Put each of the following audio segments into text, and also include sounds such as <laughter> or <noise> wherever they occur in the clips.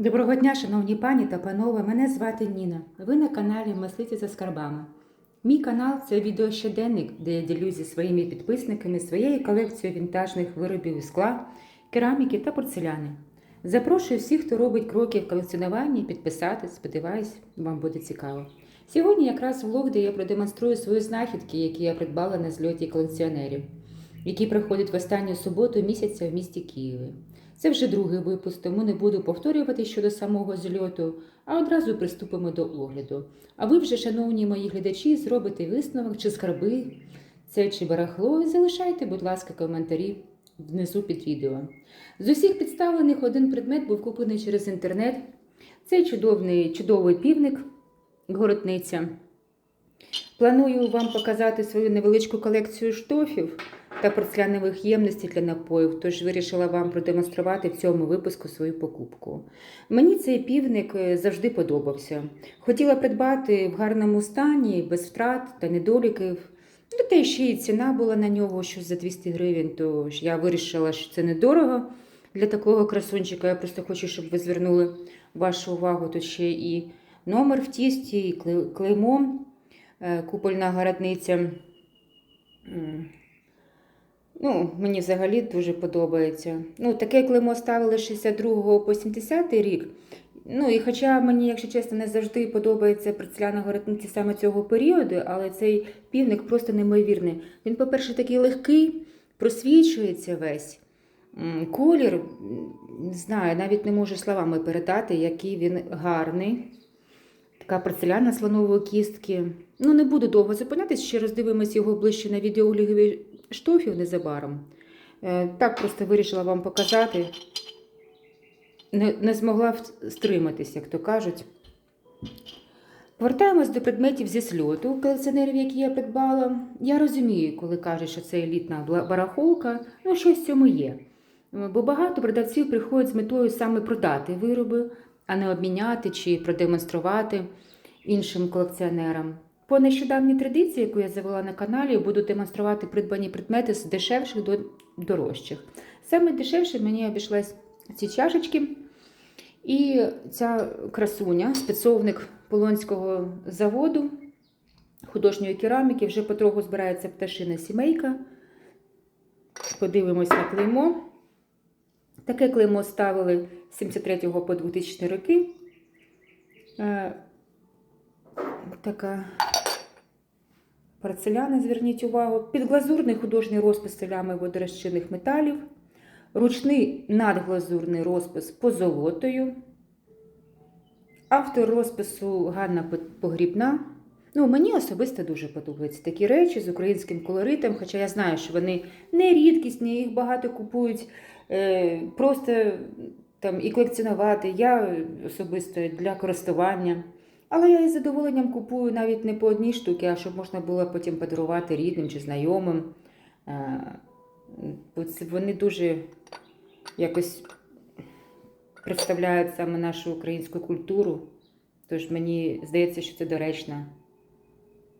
Доброго дня, шановні пані та панове. Мене звати Ніна. Ви на каналі Мислиці за скарбами. Мій канал це відеощоденник, де я ділюсь зі своїми підписниками своєю колекцією вінтажних виробів із скла, кераміки та порцеляни. Запрошую всіх, хто робить кроки в колекціонуванні, підписатись. Сподіваюсь, вам буде цікаво. Сьогодні якраз влог, де я продемонструю свої знахідки, які я придбала на зльоті колекціонерів, які проходять в останню суботу місяця в місті Києві. Це вже другий випуск, тому не буду повторювати щодо самого зльоту, а одразу приступимо до огляду. А ви вже, шановні мої глядачі, зробите висновок, чи скарби, це чи барахло, і залишайте, будь ласка, коментарі внизу під відео. З усіх підставлених один предмет був куплений через інтернет. Це чудовний, чудовий півник, городниця. Планую вам показати свою невеличку колекцію штофів та порцелянових ємностей для напоїв, тож вирішила вам продемонструвати в цьому випуску свою покупку. Мені цей півник е, завжди подобався. Хотіла придбати в гарному стані, без втрат та недоліків. Ну, та ще й ціна була на нього щось за 200 гривень, тож я вирішила, що це недорого для такого красунчика. Я просто хочу, щоб ви звернули вашу увагу. Тут ще і номер в тісті, і клеймо, е, купольна городниця. Ну, мені взагалі дуже подобається. Ну, таке клеймо ставили з 62 по 70 рік. Ну, і хоча мені, якщо чесно, не завжди подобається порцеляна городниці саме цього періоду, але цей півник просто неймовірний. Він, по-перше, такий легкий, просвічується весь. Колір, не знаю, навіть не можу словами передати, який він гарний. Така порцеляна слонової кістки. Ну, не буду довго зупинятись, ще роздивимось його ближче на відеоогляді штофів незабаром. Е, Так просто вирішила вам показати. Не, не змогла стриматись, як то кажуть. Повертаємось до предметів зі сльоту колекціонерів, які я придбала. Я розумію, коли кажуть, що це елітна барахолка, ну щось в цьому є. Бо багато продавців приходять з метою саме продати вироби, а не обміняти чи продемонструвати іншим колекціонерам. По нещодавній традиції, яку я завела на каналі, буду демонструвати придбані предмети з дешевших до дорожчих. Саме дешевше мені обійшлась ці чашечки. І ця красуня, спецовник Полонського заводу художньої кераміки, вже потроху збирається пташина сімейка. Подивимось на клеймо. Таке клеймо ставили з 73 по 2000 роки. Е, Така порцеляна, зверніть увагу. Підглазурний художній розпис селями водорозчинних металів. Ручний надглазурний розпис позолотою. Автор розпису Ганна Погрібна. Ну, мені особисто дуже подобаються такі речі з українським колоритом, хоча я знаю, що вони не рідкісні, їх багато купують е, просто там і колекціонувати. Я особисто для користування. Але я із задоволенням купую навіть не по одній штуці, а щоб можна було потім подарувати рідним чи знайомим. Е, Вони дуже якось представляють саме нашу українську культуру. Тож мені здається, що це доречно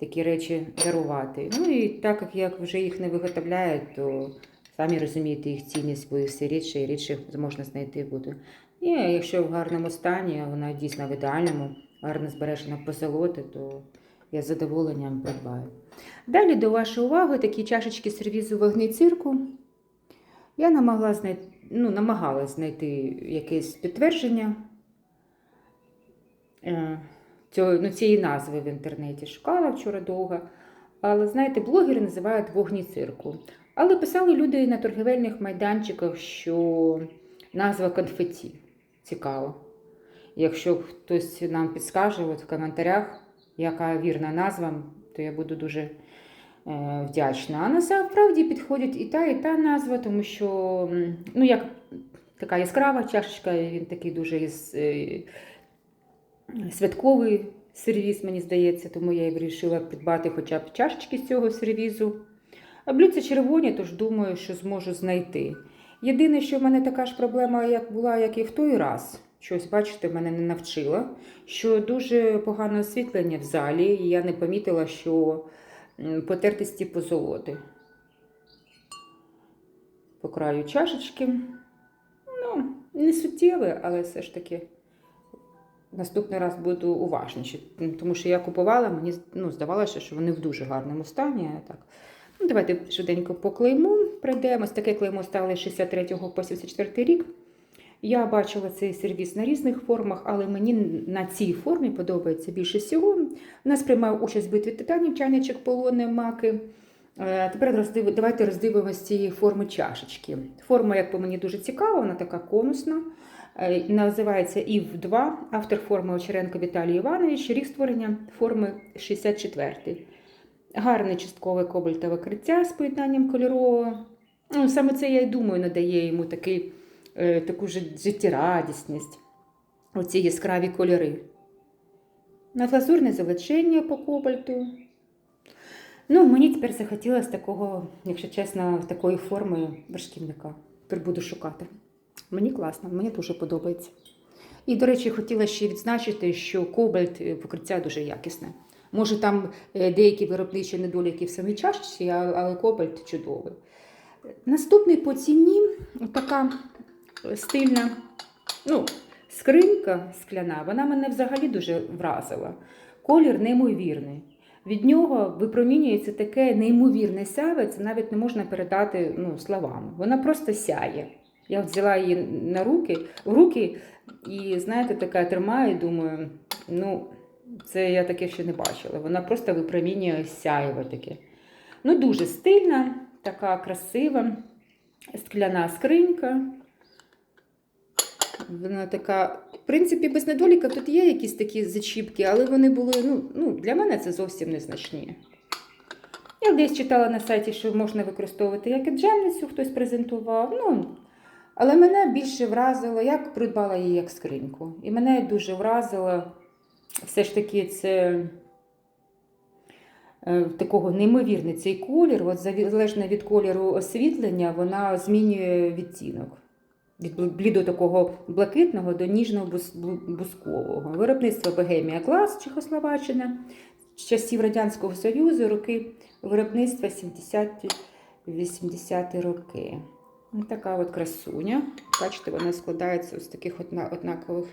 такі речі дарувати. Ну і так як як вже їх не виготовляють, то самі розумієте їх цінність, їх все рідше і рідше можна знайти буде. І якщо в гарному стані, вона дійсно в ідеальному, гарно збережена позолоти, то я з задоволенням придбаю. Далі до вашої уваги такі чашечки сервізу вогни цирку. Я намагала знайти, ну, намагалась знайти якесь підтвердження е, цього, ну, цієї назви в інтернеті. Шукала вчора довго. Але знаєте, блогери називають вогні цирку. Але писали люди на торгівельних майданчиках, що назва конфеті. Цікаво. Якщо хтось нам підскаже от в коментарях, яка вірна назва, то я буду дуже е, вдячна. А насправді підходить і та, і та назва, тому що ну, як така яскрава чашечка, він такий дуже е, святковий сервіс, мені здається, тому я і вирішила придбати хоча б чашечки з цього сервізу. А блюдця червоні, тож думаю, що зможу знайти. Єдине, що в мене така ж проблема, як була, як і в той раз. Щось, бачите, мене не навчила, що дуже погане освітлення в залі, і я не помітила, що потертості позолоти. По краю чашечки. Ну, не суттєве, але все ж таки наступний раз буду уважніше, тому що я купувала, мені ну, здавалося, що вони в дуже гарному стані. Так. Ну, давайте швиденько по клейму пройдемось. Таке клеймо стало з 63 по 74 рік. Я бачила цей сервіс на різних формах, але мені на цій формі подобається більше всього. У нас приймав участь в битві титанів, чайничок полони, маки. Е, Тепер роздив... давайте роздивимося цієї форми чашечки. Форма, як по мені, дуже цікава, вона така конусна. Е, Називається ІВ-2, автор форми Очеренко Віталій Іванович, рік створення форми 64. Гарне часткове кобальтове криття з поєднанням кольорового. Ну, саме це я й думаю, надає йому такий, таку жит- життєрадісність, оці яскраві кольори. На глазурне залечення по кобальту. Ну, мені тепер захотілося такого, якщо чесно, такої форми вершківника. Тепер буду шукати. Мені класно, мені дуже подобається. І, до речі, хотіла ще відзначити, що кобальт е, покриття дуже якісне. Може, там е, деякі виробничі недоліки в самій чашці, але кобальт чудовий. Наступний по ціні така стильна ну, скринька скляна, вона мене взагалі дуже вразила. Колір неймовірний. Від нього випромінюється таке неймовірне сяве, це навіть не можна передати ну, словами. Вона просто сяє. Я взяла її на руки, в руки і, знаєте, така тримаю, думаю, ну, це я таке ще не бачила. Вона просто випромінює сяєво таке. Ну, дуже стильна, така красива, скляна скринька. Вона така, в принципі, без недоліків тут є якісь такі зачіпки, але вони були, ну, ну для мене це зовсім незначні. Я десь читала на сайті, що можна використовувати як і джемницю, хтось презентував. Ну, але мене більше вразило, я придбала її як скриньку. І мене дуже вразило все ж таки це е, такого неймовірний цей колір. От залежно від кольору освітлення, вона змінює відтінок. Від блідо такого блакитного до ніжного бус- бускового. Виробництво Богемія Клас Чехословаччина з часів Радянського Союзу, роки виробництва 70-80 роки. Ось така от красуня. Бачите, вона складається з таких однакових.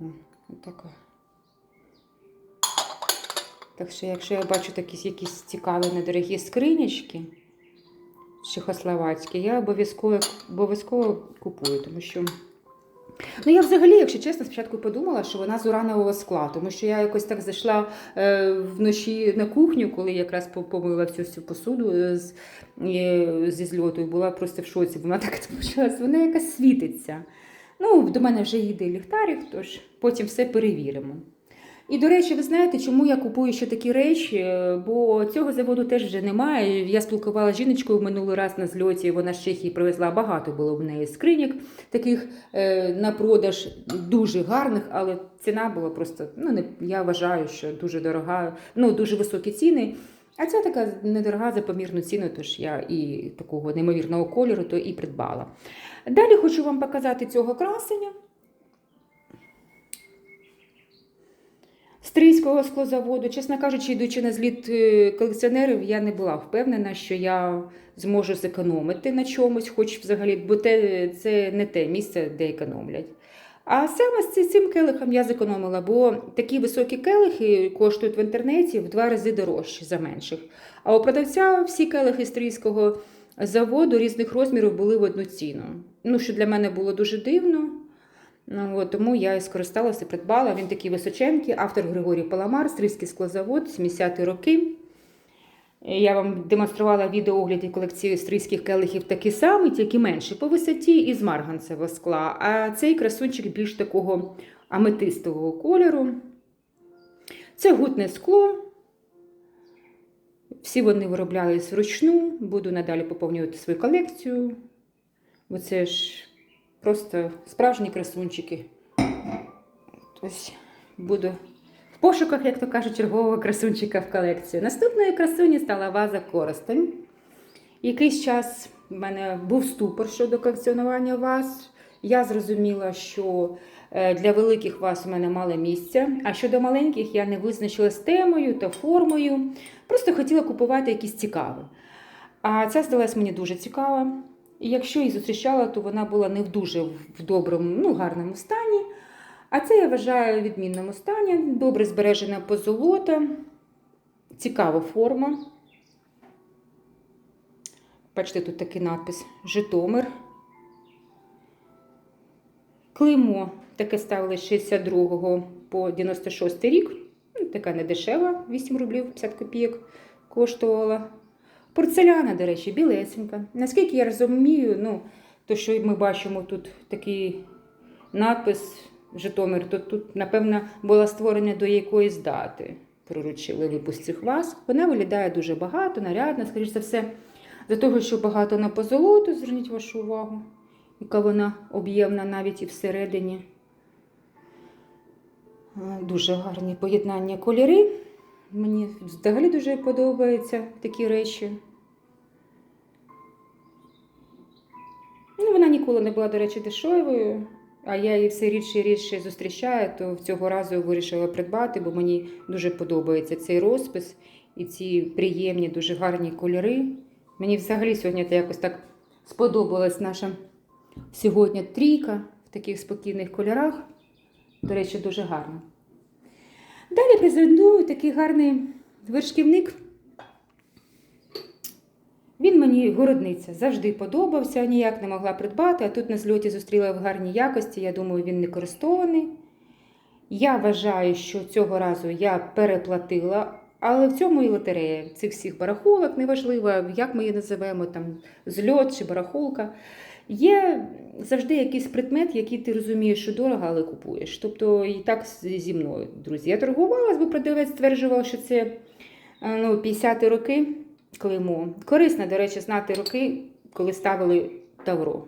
О, отака. Так що, якщо я бачу такі якісь цікаві недорогі скринячки чехословацькі, я обов'язково обов'язково купую, тому що. Ну, я взагалі, якщо чесно, спочатку подумала, що вона з уранового скла, тому що я якось так зайшла е, вночі на кухню, коли якраз по- помила всю цю посуду е, з, е, зі зльоту, і була просто в шоці. Вона так <laughs> почалась, вона якась світиться. Ну, до мене вже їде ліхтарик, тож потім все перевіримо. І, до речі, ви знаєте, чому я купую ще такі речі? Е, Бо цього заводу теж вже немає. Я спілкувалася з жіночкою минулий раз на зльоті. Вона з Чехії привезла багато було в неї скриньок таких е, на продаж дуже гарних, але ціна була просто, ну не я вважаю, що дуже дорога, ну дуже високі ціни. А ця така недорога за помірну ціну, тож я і такого неймовірного кольору то і придбала. Далі хочу вам показати цього красення. Стрийського склозаводу, чесно кажучи, йдучи на зліт е, колекціонерів, я не була впевнена, що я зможу зекономити на чомусь, хоч взагалі, бо те, це не те місце, де економлять. А саме з цим келихом я зекономила, бо такі високі келихи коштують в інтернеті в два рази дорожче за менших. А у продавця всі келихи стрийського заводу різних розмірів були в одну ціну. Ну, що для мене було дуже дивно. Ну, от, тому я і скористалася, придбала. Він такий височенький, автор Григорій Паламар, Стрийський склозавод, 70-ті роки. Я вам демонструвала відеоогляді колекції стрийських келихів такі самі, тільки менші по висоті і з марганцевого скла. А цей красунчик більш такого аметистового кольору. Це гутне скло. Всі вони вироблялись вручну. Буду надалі поповнювати свою колекцію. Бо це ж просто справжні красунчики. Ось буду в пошуках, як то кажуть, чергового красунчика в колекцію. Наступною красуні стала ваза Коростень. Якийсь час в мене був ступор щодо колекціонування ваз. Я зрозуміла, що е, для великих ваз у мене мало місця, а щодо маленьких я не визначилась темою та формою. Просто хотіла купувати якісь цікаві. А ця здалась мені дуже цікава. І якщо її зустрічала, то вона була не в дуже в доброму, ну, гарному стані. А це я вважаю в відмінному стані. Добре збережена позолота, цікава форма. Бачите, тут такий надпис Житомир. Клеймо таке ставили з 62 по 96 рік. Ну, Така недешева, 8 рублів 50 копійок коштувала. Порцеляна, до речі, білесенька. Наскільки я розумію, ну, то, що ми бачимо тут такий надпис Житомир, то тут, напевно, була створена до якоїсь дати. Проручили випуск цих ваз. Вона виглядає дуже багато, нарядна, скоріш за все, за того, що багато на позолоту, зверніть вашу увагу, яка вона об'ємна навіть і всередині. Е, Дуже гарні поєднання кольори. Мені взагалі дуже подобаються такі речі. Ну, вона ніколи не була, до речі, дешевою, а я її все рідше і рідше зустрічаю, то цього разу вирішила придбати, бо мені дуже подобається цей розпис і ці приємні, дуже гарні кольори. Мені взагалі сьогодні це якось так сподобалась наша сьогодні трійка в таких спокійних кольорах. До речі, дуже гарно. Далі презентую такий гарний вершківник. Він мені городниця завжди подобався, ніяк не могла придбати, а тут на зльоті зустріла в гарній якості. Я думаю, він не користований. Я вважаю, що цього разу я переплатила, але в цьому і лотерея цих всіх барахолок, неважливо, як ми її називаємо, там зльот чи барахолка. Є завжди якийсь предмет, який ти розумієш, що дорого, але купуєш. Тобто і так зі мною, друзі. Я торгувалась, бо продавець стверджував, що це е, ну, 50 роки клеймо. Корисно, до речі, знати роки, коли ставили Тавро.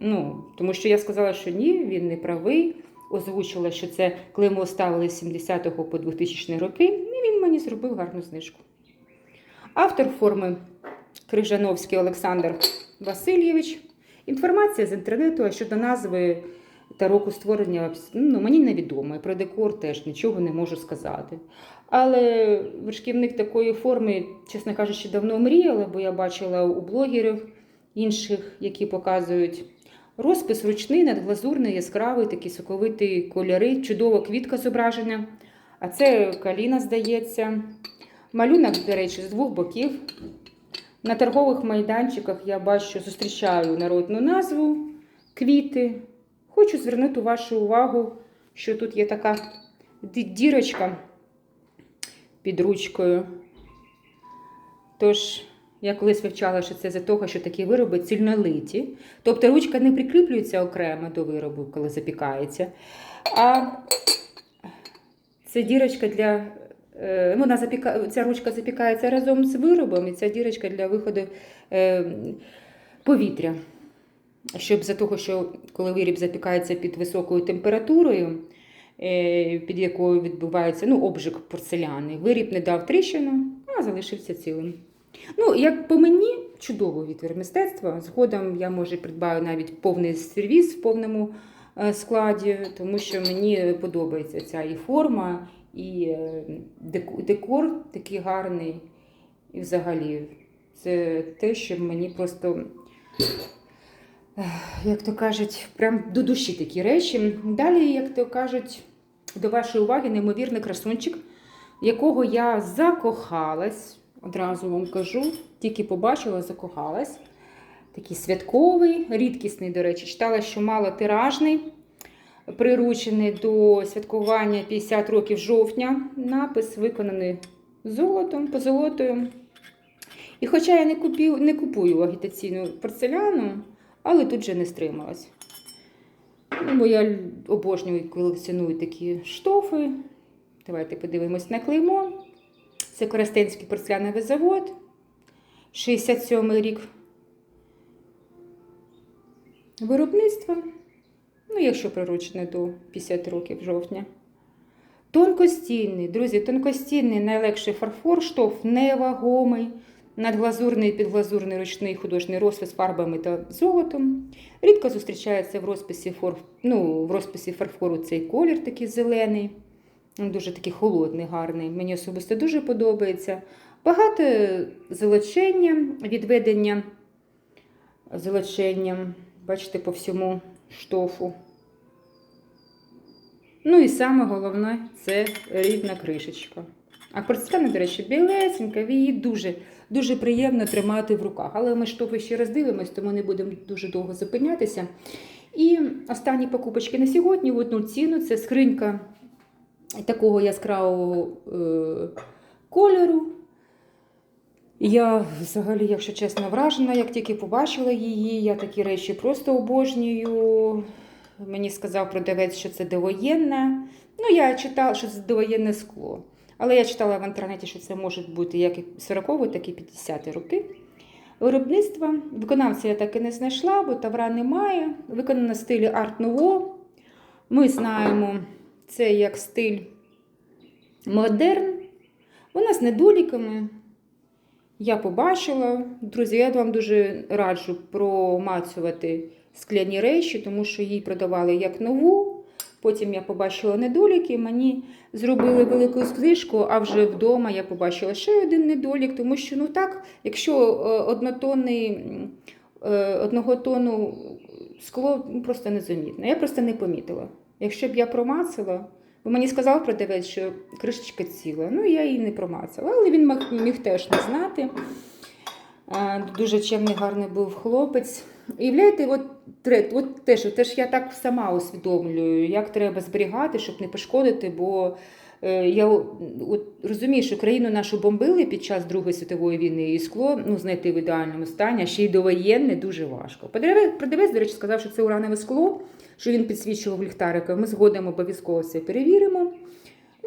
Ну, тому що я сказала, що ні, він не правий. Озвучила, що це клеймо ставили з 70-го по 2000 роки, і він мені зробив гарну знижку. Автор форми Крижановський Олександр Васильєвич. Інформація з інтернету щодо назви та року створення ну, мені невідомо. Про декор теж нічого не можу сказати. Але вершківник такої форми, чесно кажучи, давно мріяла, бо я бачила у блогерів інших, які показують розпис ручний, надглазурний, яскравий, такі соковиті кольори, чудова квітка зображення. А це каліна, здається. Малюнок, до речі, з двох боків. На торгових майданчиках я бачу, зустрічаю народну назву квіти. Хочу звернути вашу увагу, що тут є така дірочка під ручкою. Тож, я колись вивчала, що це за того, що такі вироби цільнолиті. Тобто ручка не прикріплюється окремо до виробу, коли запікається. А це дірочка для. е, ну, Вона запіка... Ця ручка запікається разом з виробом, і ця дірочка для виходу е, повітря. Щоб за того, що коли виріб запікається під високою температурою, е, під якою відбувається ну, обжиг порцеляни, виріб не дав тріщину, а залишився цілим. Ну, як по мені, чудовий відвір мистецтва. Згодом я може придбаю навіть повний сервіс в повному е, складі, тому що мені подобається ця і форма, і е, декор такий гарний. І взагалі, це те, що мені просто, як то кажуть, прям до душі такі речі. Далі, як то кажуть, до вашої уваги неймовірний красунчик, якого я закохалась. Одразу вам кажу, тільки побачила, закохалась. Такий святковий, рідкісний, до речі, читала, що мало тиражний, приручений до святкування 50 років жовтня. Напис виконаний золотом, позолотою. І хоча я не, купів, не купую агітаційну порцеляну, але тут же не стрималась. Ну, бо я обожнюю і колекціоную такі штофи. Давайте подивимось на клеймо. Це Коростенський порцеляновий завод. 67 й рік виробництва. Ну, якщо приручене до 50 років жовтня. Тонкостінний, друзі, тонкостінний найлегший фарфор, штоф невагомий, надглазурний, і підглазурний ручний художній розпис фарбами та золотом. Рідко зустрічається в розписі, фор... ну, в розписі фарфору цей колір такий зелений. Він Дуже такий холодний, гарний. Мені особисто дуже подобається. Багато золочення, відведення золоченням, бачите, по всьому штофу. Ну і саме головне це рідна кришечка. А порцеляна, до речі, білесенька, її дуже, дуже приємно тримати в руках. Але ми ж ще раз дивимось, тому не будемо дуже довго зупинятися. І останні покупочки на сьогодні в одну ціну це скринька такого яскравого е, кольору. Я взагалі, якщо чесно, вражена, як тільки побачила її, я такі речі просто обожнюю. Мені сказав продавець, що це довоєнне. Ну, я читала, що це довоєнне скло. Але я читала в інтернеті, що це може бути як і 40 так і 50 роки. Виробництва. Виконавця я так і не знайшла, бо тавра немає. Виконано в стилі Art Nouveau. Ми знаємо це як стиль модерн. Вона з недоліками. Я побачила. Друзі, я вам дуже раджу промацювати скляні речі, тому що її продавали як нову. Потім я побачила недоліки, мені зробили велику знижку, а вже вдома я побачила ще один недолік, тому що ну так, якщо е, однотонний, е, одного тону скло ну, просто незамітно. Я просто не помітила. Якщо б я промацала, бо мені сказав продавець, що кришечка ціла. Ну, я її не промацала, але він міг, міг теж не знати. Дуже чемний, гарний був хлопець. І являєте, от, от теж, теж я так сама усвідомлюю, як треба зберігати, щоб не пошкодити, бо е, я от, розумію, що країну нашу бомбили під час Другої світової війни, і скло ну, знайти в ідеальному стані, а ще й довоєнне дуже важко. Продавець, до речі, сказав, що це уранове скло, що він підсвічував ліхтариком. Ми згодом обов'язково це перевіримо.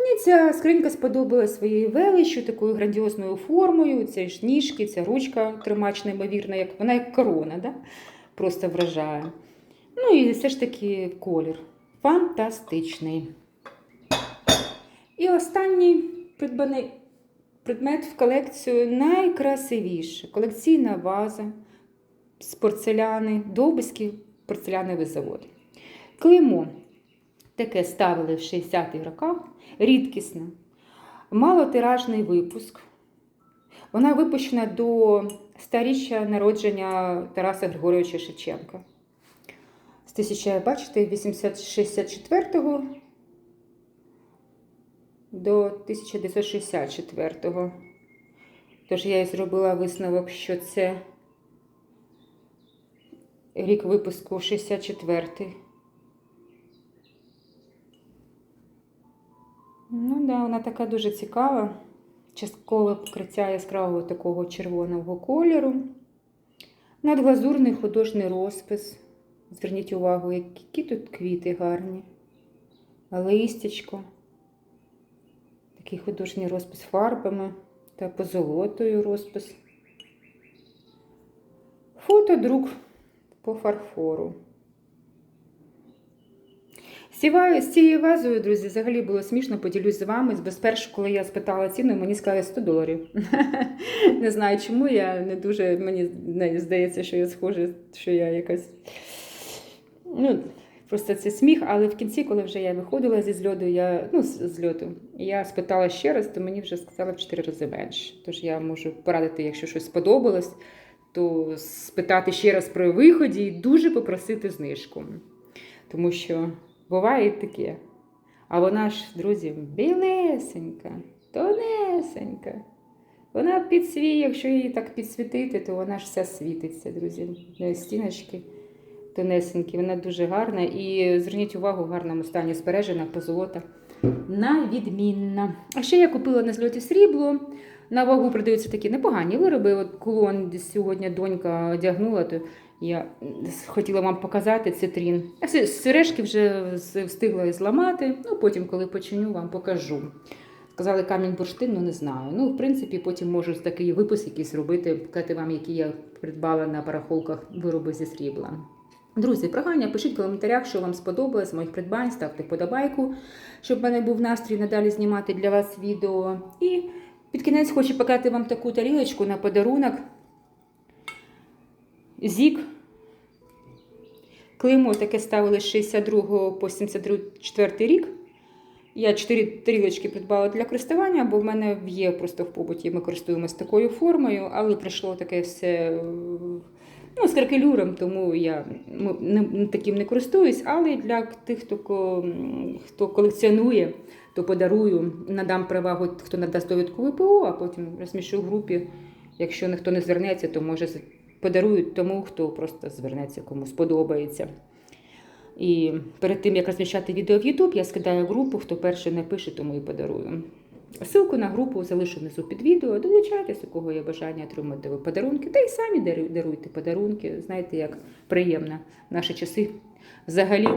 Мені ця скринька сподобалась своєю величчю, такою грандіозною формою. Це ж ніжки, ця ручка тримач неймовірна, як вона як корона, да? просто вражає. Ну і все ж таки колір. Фантастичний. І останній придбаний предмет в колекцію найкрасивіше. Колекційна ваза з порцеляни, Довбиський порцеляновий завод. Клеймо таке ставили в 60-х роках, рідкісне, малотиражний випуск. Вона випущена до старіччя народження Тараса Григоровича Шевченка. З 1000, бачите, 864 до 1964. Тож я і зробила висновок, що це рік випуску 64-й. Да, вона така дуже цікава. Часткове покриття яскравого такого червоного кольору. Надглазурний художній розпис. Зверніть увагу, які тут квіти гарні. Листячко. Такий художній розпис фарбами та позолотою розпис. Фотодрук по фарфору. Сіваю з цією вазою, друзі, взагалі було смішно, поділюсь з вами. Бо спершу, коли я спитала ціну, мені сказали 100 доларів. <laughs> Не знаю чому, я не дуже, мені здається, що я схожа, що я якась. Ну, просто це сміх, але в кінці, коли вже я виходила зі зльоту, я, ну, з льоту, я спитала ще раз, то мені вже сказали в 4 рази менше. Тож я можу порадити, якщо щось сподобалось, то спитати ще раз при виході і дуже попросити знижку. Тому що. Буває і таке. А вона ж, друзі, білесенька, тонесенька. Вона підсвіє, якщо її так підсвітити, то вона ж вся світиться, друзі. Стіночки тонесенькі, вона дуже гарна. І зверніть увагу, в гарному стані збережена, позолота. Навідмінна. А ще я купила на зльоті срібло. На вагу продаються такі непогані вироби. От кулон сьогодні донька одягнула, то я хотіла вам показати цитрін. Все- сережки вже встигла зламати, ну потім, коли починю, вам покажу. Сказали камінь бурштин, ну не знаю. Ну, в принципі, потім можу такий випуск якийсь робити, показати вам, які я придбала на барахолках вироби зі срібла. Друзі, прохання, пишіть в коментарях, що вам сподобалось з моїх придбань, ставте подобайку, щоб в мене був настрій надалі знімати для вас відео. І під кінець хочу показати вам таку тарілочку на подарунок. Зік. Клеймо таке ставили з 62 по 74 рік. Я чотири тарілочки придбала для користування, бо в мене є просто в побуті. Ми користуємося такою формою, але прийшло таке все ну, з кракелюром, тому я ну, не, таким не користуюсь, але для тих, хто, хто колекціонує, то подарую, надам перевагу, хто надасть довідку ВПО, а потім розміщу в групі. Якщо ніхто не звернеться, то може подарують тому, хто просто звернеться, кому сподобається. І перед тим, як розміщати відео в YouTube, я скидаю групу, хто перший напише, тому і подарую. Ссылку на групу залишу внизу під відео. Долучайтесь, у кого є бажання отримати подарунки, та й самі даруйте подарунки. Знаєте, як приємно наші часи. Взагалі,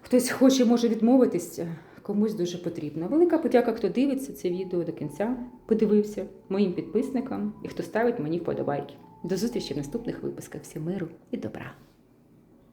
хтось хоче, може відмовитися, комусь дуже потрібно. Велика подяка, хто дивиться це відео до кінця, подивився моїм підписникам і хто ставить мені вподобайки. До зустрічі в наступних випусках. Всім миру і добра!